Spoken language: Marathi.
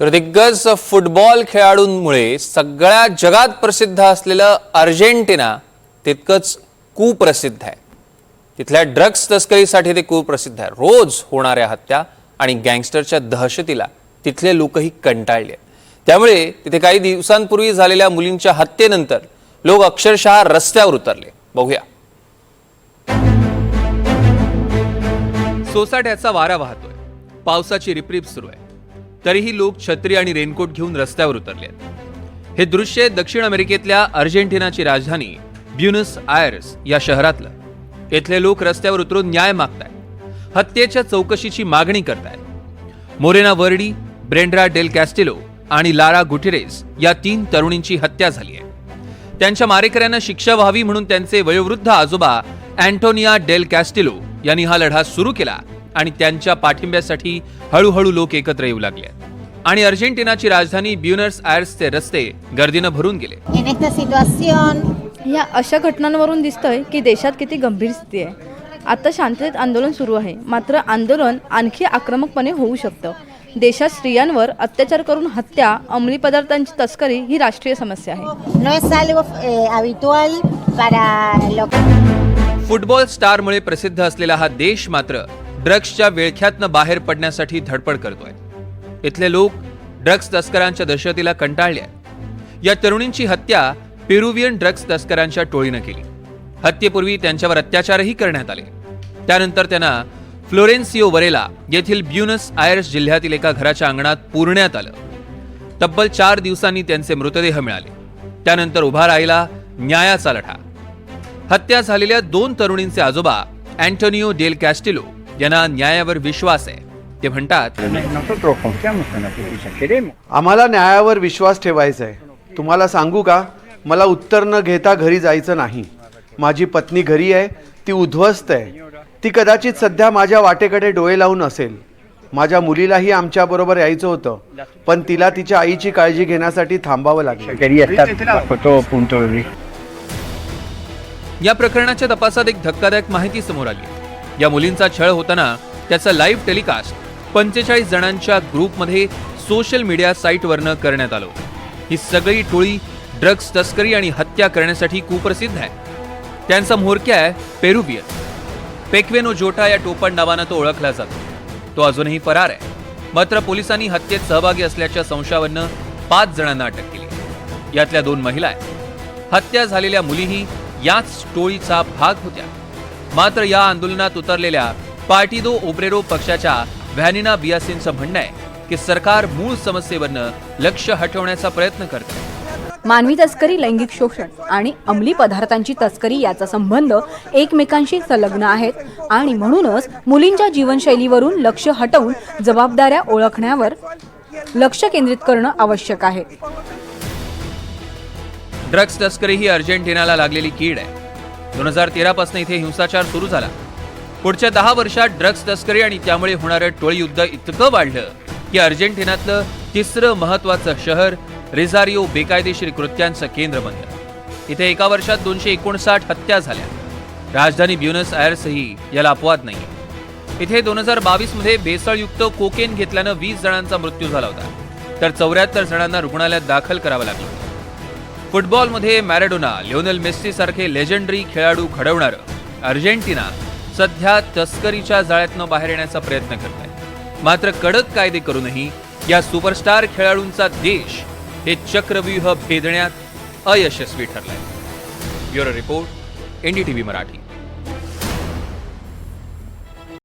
तर दिग्गज फुटबॉल खेळाडूंमुळे सगळ्या जगात प्रसिद्ध असलेलं अर्जेंटिना तितकंच कुप्रसिद्ध आहे. तिथल्या ड्रग्ज तस्करीसाठी ते कुप्रसिद्ध आहे. रोज होणाऱ्या हत्या आणि गँगस्टरच्या दहशतीला तिथले लोकही कंटाळले त्यामुळे तिथे काही दिवसांपूर्वी झालेल्या मुलींच्या हत्येनंतर लोक अक्षरशः रस्त्यावर उतरले. बघूया. सोसाट्याचा वारा वाहतोय. पावसाची रिपरिप सुरू आहे. तरीही लोक छत्री आणि रेनकोट घेऊन रस्त्यावर उतरले आहेत. हे दृश्य दक्षिण अमेरिकेतल्या अर्जेंटिनाची राजधानी ब्युनस आयर्स या शहरातलं. येथले लोक रस्त्यावर उतरून न्याय मागतायत. हत्येच्या चौकशीची मागणी करतायत. Morena Verdi Brendra Del Castillo आणि लारा गुटेरेस या तीन तरुणींची हत्या झाली आहे. त्यांच्या मारेकऱ्यांना शिक्षा व्हावी म्हणून त्यांचे वयोवृद्ध आजोबा अँटोनिया डेल कॅस्टिलो यांनी हा लढा सुरू केला आणि त्यांच्या पाठिंब्यासाठी हळूहळू लोक एकत्र येऊ लागले आणि अर्जेंटिनाची राजधानी ब्युनर्स आयर्सचे रस्ते गर्दीनं भरून गेले. या अशा घटनांवरून दिसतंय की देशात किती गंभीर स्थिती आहे. आता शांततेत आंदोलन सुरू आहे. मात्र आंदोलन आणखी आक्रमकपणे होऊ शकतं. देशात स्त्रियांवर अत्याचार करून हत्या अंमली पदार्थांची तस्करी ही राष्ट्रीय समस्या आहे. Eh, फुटबॉल स्टारमुळे प्रसिद्ध असलेला हा देश मात्र ड्रग्सच्या विळख्यातनं बाहेर पडण्यासाठी धडपड करतोय. इथले लोक ड्रग्स तस्करांच्या दहशतीला कंटाळले या तरुणींची हत्या पेरुवियन ड्रग्स तस्करांच्या टोळीनं केली. हत्येपूर्वी त्यांच्यावर अत्याचारही करण्यात आले. त्यानंतर त्यांना फ्लोरेन्सिओ वरेला येथील ब्युनस आयर्स जिल्ह्यातील एका घराच्या अंगणात पुरण्यात आलं. तब्बल चार दिवसांनी त्यांचे मृतदेह मिळाले. त्यानंतर उभा राहिला न्यायाचा लढा. हत्या झालेल्या दोन तरुणींचे आजोबा अँटोनिओ डेल कॅस्टिलो यांना न्यायावर विश्वास आहे. ते म्हणतात. आम्हाला न्यायावर विश्वास ठेवायचा आहे तुम्हाला सांगू का? मला उत्तर न घेता घरी जायचं नाही. माझी पत्नी घरी आहे ती उद्ध्वस्त आहे. ती कदाचित सध्या माझ्या वाटेकडे डोळे लावून असेल. माझ्या मुलीलाही आमच्याबरोबर यायचं होतं पण तिला तिच्या आईची काळजी घेण्यासाठी थांबावं लागलं. या प्रकरणाच्या तपासात एक धक्कादायक माहिती समोर आली. या मुलींचा छळ होताना त्याचा लाईव्ह टेलिकास्ट पंचेचाळीस जणांच्या ग्रुपमध्ये सोशल मीडिया साईटवरनं करण्यात आलं. ही सगळी टोळी ड्रग्ज तस्करी आणि हत्या करण्यासाठी कुप्रसिद्ध आहे. त्यांचा म्होरक्या आहे पेरुबियन पेक्वेनो जोटा या टोपण नावानं तो ओळखला जातो. तो अजूनही फरार आहे. मात्र पोलिसांनी हत्येत सहभागी असल्याच्या संशयावरनं पाच जणांना अटक केली. यातल्या दोन महिला आहेत. हत्या झालेल्या मुलीही याच टोळीचा भाग होत्या. मात्र या आंदोलनात उतरलेल्या पार्टिदो ओब्रेरो पक्षाच्या व्हॅनिना बियासिनचं म्हणणं आहे की सरकार मूळ समस्येवरनं लक्ष हटवण्याचा प्रयत्न करते. मानवी तस्करी लैंगिक शोषण आणि अंमली पदार्थांची तस्करी याचा संबंध एकमेकांशी संलग्न आहेत आणि म्हणूनच मुलींच्या जीवनशैलीवरून लक्ष हटवून जबाबदाऱ्या ओळखण्यावर लक्ष केंद्रित करणं आवश्यक आहे. ड्रग्ज तस्करी ही अर्जेंटिनाला लागलेली कीड आहे. दोन हजार तेरापासून इथे हिंसाचार सुरू झाला. पुढच्या दहा वर्षात ड्रग्ज तस्करी आणि त्यामुळे होणारं टोळी युद्ध इतकं वाढलं की अर्जेंटिनातलं तिसरं महत्वाचं शहर रिझारिओ बेकायदेशीर कृत्यांचं केंद्र बनलं. इथे एका वर्षात दोनशे एकोणसाठ हत्या झाल्या. राजधानी ब्युनस आयर्सही याला अपवाद नाही इथे दोन हजार बावीसमध्ये भेसळयुक्त कोकेन घेतल्यानं वीस जणांचा मृत्यू झाला होता. तर चौऱ्याहत्तर जणांना रुग्णालयात दाखल करावं लागलं. फुटबॉलमध्ये मॅरेडोना लिओनेल मेस्सी सारखे खेळाडू घडवणारं. अर्जेंटिना सध्या तस्करीच्या जाळ्यातनं बाहेर येण्याचा प्रयत्न करत आहे. मात्र कडक कायदे करूनही या सुपरस्टार खेळाडूंचा देश हे चक्रव्यूह भेदण्यात अयशस्वी ठरलाय. Bureau report NDTV Marathi.